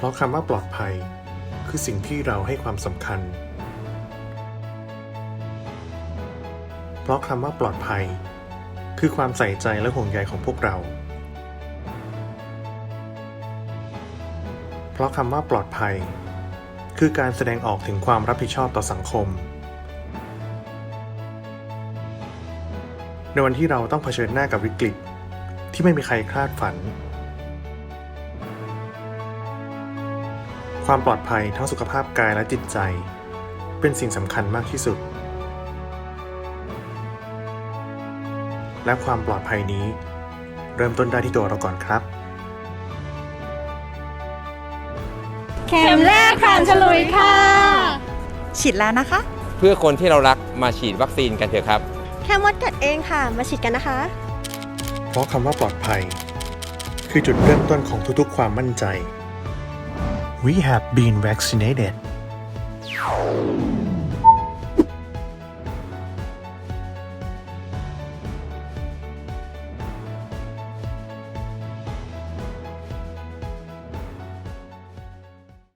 เพราะคำว่าปลอดภัย คือสิ่งที่เราให้ความสำคัญ เพราะคำว่าปลอดภัย คือความใส่ใจและห่วงใยของพวกเรา เพราะคำว่าปลอดภัย คือการแสดงออกถึงความรับผิดชอบต่อสังคม ในวันที่เราต้องเผชิญหน้ากับวิกฤต ที่ไม่มีใครคาดฝัน ความปลอดภัยทั้งสุขภาพกายและจิตใจ เป็นสิ่งสำคัญมากที่สุด และความปลอดภัยนี้ เริ่มต้นได้ที่ตัวเราก่อนครับ เข็มแรกผ่านฉลุยค่ะ ฉีดแล้วนะคะ เพื่อคนที่เรารักมาฉีดวัคซีนกันเถอะครับ แค่มดกัดเองค่ะ มาฉีดกันนะคะ เพราะคำว่าปลอดภัย คือจุดเริ่มต้นของทุกๆ ความมั่นใจ We have been vaccinated